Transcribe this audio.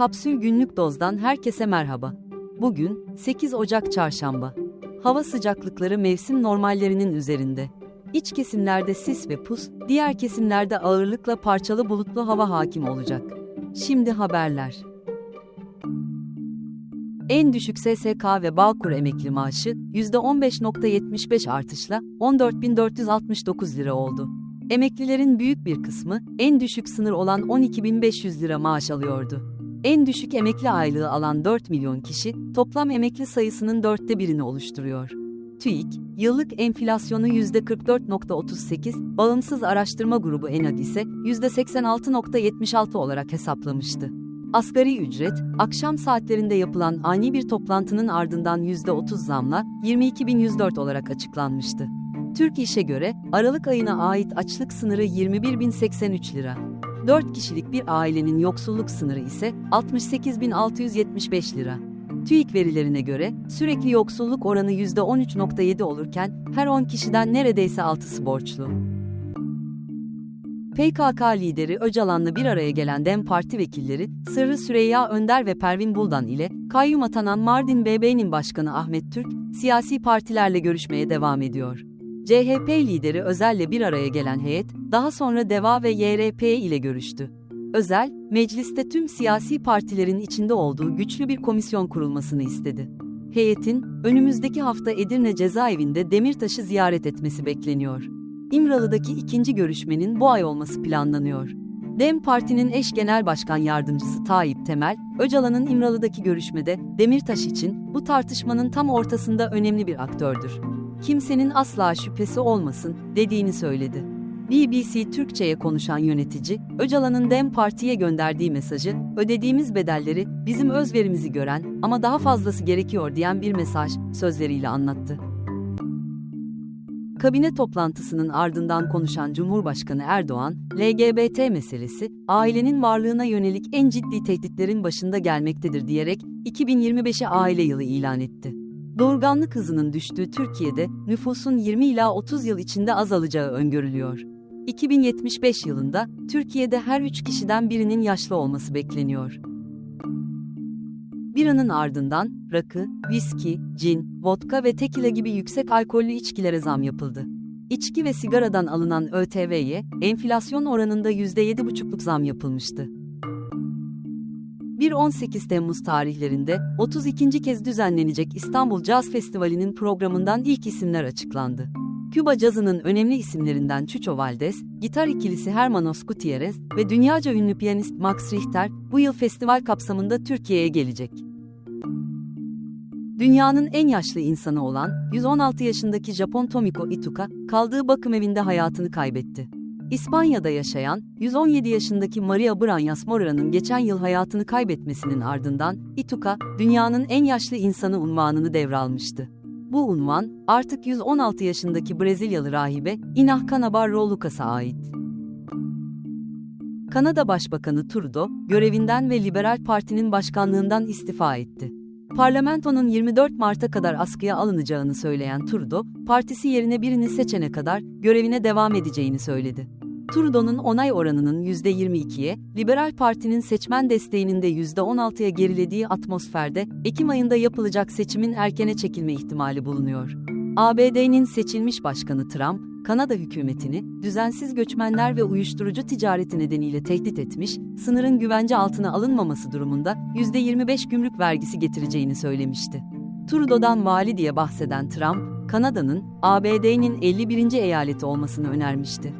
Kapsül Günlük Doz'dan herkese merhaba. Bugün 8 Ocak Çarşamba. Hava sıcaklıkları mevsim normallerinin üzerinde. İç kesimlerde sis ve pus, diğer kesimlerde ağırlıkla parçalı bulutlu hava hakim olacak. Şimdi haberler. En düşük SSK ve Bağkur emekli maaşı %15.75 artışla 14.469 lira oldu. Emeklilerin büyük bir kısmı en düşük sınır olan 12.500 lira maaş alıyordu. En düşük emekli aylığı alan 4 milyon kişi toplam emekli sayısının dörtte birini oluşturuyor. TÜİK, yıllık enflasyonu %44.38, bağımsız araştırma grubu ENAD ise %86.76 olarak hesaplamıştı. Asgari ücret, akşam saatlerinde yapılan ani bir toplantının ardından %30 zamla 22.104 olarak açıklanmıştı. Türk İş'e göre Aralık ayına ait açlık sınırı 21.083 lira. 4 kişilik bir ailenin yoksulluk sınırı ise 68.675 lira. TÜİK verilerine göre sürekli yoksulluk oranı %13.7 olurken her 10 kişiden neredeyse 6'sı borçlu. PKK lideri Öcalan'la bir araya gelen DEM Parti vekilleri, Sırrı Süreyya Önder ve Pervin Buldan ile kayyum atanan Mardin BB'nin başkanı Ahmet Türk, siyasi partilerle görüşmeye devam ediyor. CHP lideri Özel'le bir araya gelen heyet, daha sonra DEVA ve YRP ile görüştü. Özel, mecliste tüm siyasi partilerin içinde olduğu güçlü bir komisyon kurulmasını istedi. Heyetin, önümüzdeki hafta Edirne cezaevinde Demirtaş'ı ziyaret etmesi bekleniyor. İmralı'daki ikinci görüşmenin bu ay olması planlanıyor. DEM Parti'nin eş genel başkan yardımcısı Tayyip Temel, Öcalan'ın İmralı'daki görüşmede Demirtaş için bu tartışmanın tam ortasında önemli bir aktördür. Kimsenin asla şüphesi olmasın dediğini söyledi. BBC Türkçe'ye konuşan yönetici, Öcalan'ın DEM Parti'ye gönderdiği mesajı, ödediğimiz bedelleri bizim özverimizi gören ama daha fazlası gerekiyor diyen bir mesaj sözleriyle anlattı. Kabine toplantısının ardından konuşan Cumhurbaşkanı Erdoğan, LGBT meselesi, ailenin varlığına yönelik en ciddi tehditlerin başında gelmektedir diyerek 2025'e aile yılı ilan etti. Doğurganlık hızının düştüğü Türkiye'de nüfusun 20 ila 30 yıl içinde azalacağı öngörülüyor. 2075 yılında Türkiye'de her 3 kişiden birinin yaşlı olması bekleniyor. Biranın ardından rakı, viski, cin, vodka ve tekila gibi yüksek alkollü içkilere zam yapıldı. İçki ve sigaradan alınan ÖTV'ye enflasyon oranında %7,5'luk zam yapılmıştı. 1-18 Temmuz tarihlerinde 32. kez düzenlenecek İstanbul Caz Festivali'nin programından ilk isimler açıklandı. Küba cazının önemli isimlerinden Chucho Valdez, gitar ikilisi Hermanos Gutierrez ve dünyaca ünlü piyanist Max Richter bu yıl festival kapsamında Türkiye'ye gelecek. Dünyanın en yaşlı insanı olan 116 yaşındaki Japon Tomiko Ituka, kaldığı bakım evinde hayatını kaybetti. İspanya'da yaşayan 117 yaşındaki Maria Branyas Mora'nın geçen yıl hayatını kaybetmesinin ardından Ituka, dünyanın en yaşlı insanı unvanını devralmıştı. Bu unvan, artık 116 yaşındaki Brezilyalı rahibe Inah Canabarro Lucas'a ait. Kanada Başbakanı Trudeau, görevinden ve Liberal Parti'nin başkanlığından istifa etti. Parlamentonun 24 Mart'a kadar askıya alınacağını söyleyen Trudeau, partisi yerine birini seçene kadar görevine devam edeceğini söyledi. Trudeau'nun onay oranının %22'ye, Liberal Parti'nin seçmen desteğinin de %16'ya gerilediği atmosferde, Ekim ayında yapılacak seçimin erkene çekilme ihtimali bulunuyor. ABD'nin seçilmiş başkanı Trump, Kanada hükümetini, düzensiz göçmenler ve uyuşturucu ticareti nedeniyle tehdit etmiş, sınırın güvence altına alınmaması durumunda %25 gümrük vergisi getireceğini söylemişti. Trudeau'dan vali diye bahseden Trump, Kanada'nın, ABD'nin 51. eyaleti olmasını önermişti.